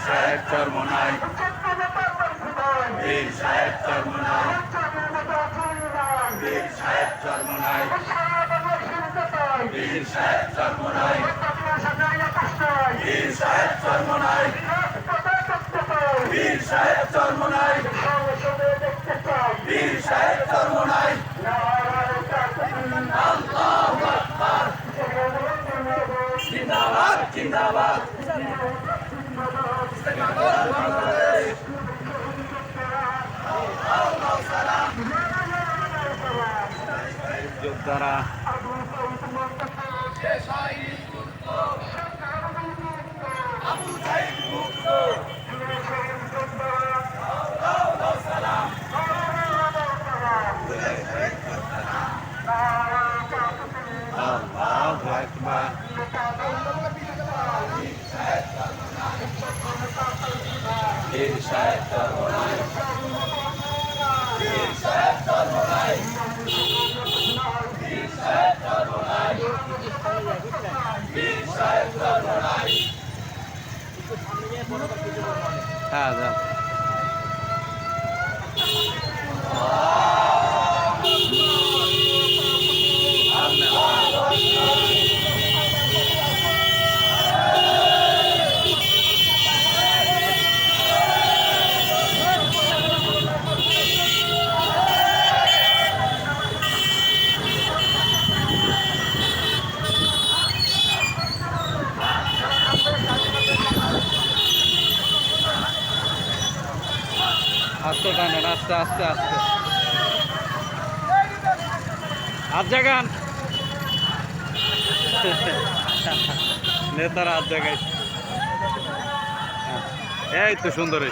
সাহেব চরমনাই বীর সাহেব চরমনাই বীর সাহেব চরমনাই বীর সাহেব চরমনাই বীর সাহেব চরমনাই বীর সাহেব চরমনাই বীর সাহেব চরমনাই জিন্দাবাদ। যোদ্ধারা আল্লাহু আকবার বীর সাহেব চরমনাই বীর সাহেব চরমনাই বীর সাহেব চরমনাই বীর সাহেব চরমনাই হ্যাঁ আস্তে টানেন আস্তে আস্তে আস্তে। হাত জাগান। নেতারা আর জাগাই এই তো সুন্দর।